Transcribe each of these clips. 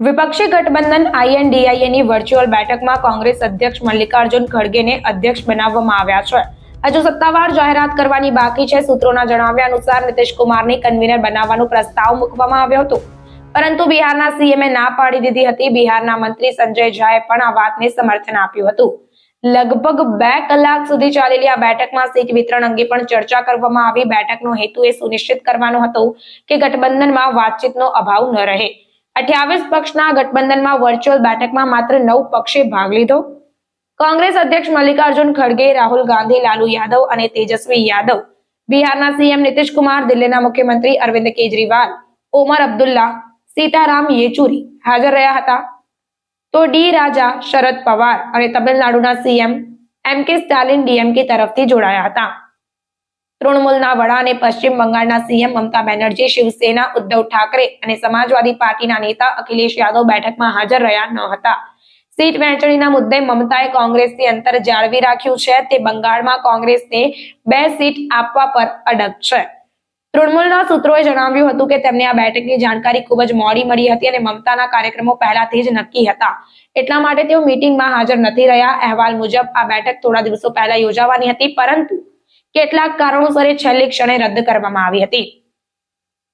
વિપક્ષી ગઠબંધન આઈએનડીઆઈએ ની વર્ચ્યુઅલ બેઠકમાં કોંગ્રેસ અધ્યક્ષ મલ્લિકાર્જુન ખડગેને અધ્યક્ષ બનાવવામાં આવ્યા છે. હજુ સત્તાવાર જાહેરાત કરવાની બાકી છે, સૂત્રોના જણાવ્યા અનુસાર નીતિશ કુમારને કન્વીનર બનાવવાનો પ્રસ્તાવ મૂકવામાં આવ્યો હતો. પરંતુ બિહારના સીએમએ ના પાડી દીધી હતી. બિહારના મંત્રી સંજય ઝાએ પણ આ વાતને સમર્થન આપ્યું હતું. લગભગ બે કલાક સુધી ચાલેલી આ બેઠકમાં સીટ વિતરણ અંગે પણ ચર્ચા કરવામાં આવી. બેઠકનો હેતુ એ સુનિશ્ચિત કરવાનો હતો કે ગઠબંધનમાં વાતચીતનો અભાવ ન રહે. અઠ્યાવીસ પક્ષના ગઠબંધનમાં વર્ચ્યુઅલ બેઠકમાં માત્ર નવ પક્ષે ભાગ લીધો. કોંગ્રેસ અધ્યક્ષ મલ્લિકાર્જુન ખડગે, રાહુલ ગાંધી, લાલુ યાદવ અને તેજસ્વી યાદવ. બિહારના સીએમ નીતિશ કુમાર દિલ્હીના મુખ્યમંત્રી અરવિંદ કેજરીવાલ, ઓમર અબ્દુલ્લા, સીતારામ યેચુરી હાજર રહ્યા હતા. તો ડી રાજા શરદ પવાર અને તમિલનાડુના સીએમ એમ કે સ્ટાલિન ડીએમકે તરફથી જોડાયા હતા. તૃણમૂલના વડા અને પશ્ચિમ બંગાળના સીએમ મમતા બેનર્જી, શિવસેના ઉદ્ધવ ઠાકરે અને સમાજવાદી પાર્ટીના નેતા અખિલેશ યાદવ બેઠકમાં હાજર રહ્યા ન હતા. સીટ વહેંચણીના મુદ્દે મમતાએ કોંગ્રેસથી અંતર જાળવી રાખ્યું છે. તે બંગાળમાં કોંગ્રેસને બે સીટ આપવા પર અડગ છે. તૃણમૂલના સૂત્રોએ જણાવ્યું હતું કે તેમને આ બેઠકની જાણકારી ખૂબ જ મોડી મળી હતી અને મમતાના કાર્યક્રમો પહેલાથી જ નક્કી હતા. એટલા માટે તેઓ મીટિંગમાં હાજર નથી રહ્યા. અહેવાલ મુજબ આ બેઠક થોડા દિવસો પહેલા યોજાવાની હતી, પરંતુ કેટલાક કારણોસર એ છેલ્લી ક્ષણે રદ કરવામાં આવી હતી.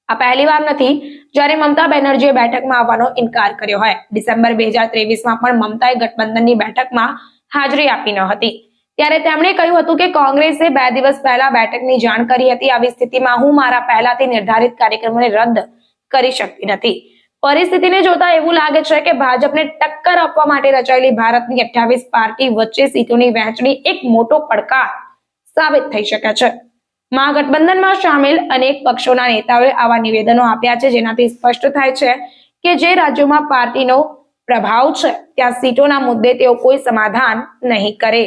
આ પહેલી વાર નથી, જ્યારે મમતા બેનર્જીએ બેઠકમાં આવવાનો ઇનકાર કર્યો હોય. ડિસેમ્બર બે હજાર ત્રેવીસમાં પણ મમતાએ ગઠબંધનની બેઠકમાં હાજરી આપી ન હતી. ત્યારે તેમણે કહ્યું હતું કે કોંગ્રેસે બે દિવસ પહેલા બેઠકની જાણ કરી હતી. આવી સ્થિતિમાં હું મારા પહેલાથી નિર્ધારિત કાર્યક્રમોને રદ કરી શકતી નથી. પરિસ્થિતિને જોતા એવું લાગે છે કે ભાજપને ટક્કર આપવા માટે રચાયેલી ભારતની અઠ્યાવીસ પાર્ટી વચ્ચે સીટોની વહેંચણી એક મોટો પડકાર સાબિત થઈ શકે છે. મહાગઠબંધનમાં સામેલ અનેક પક્ષોના નેતાઓએ આવા નિવેદનો આપ્યા છે, જેનાથી સ્પષ્ટ થાય છે કે જે રાજ્યોમાં પાર્ટીનો પ્રભાવ છે, ત્યાં સીટોના મુદ્દે તેઓ કોઈ સમાધાન નહીં કરે.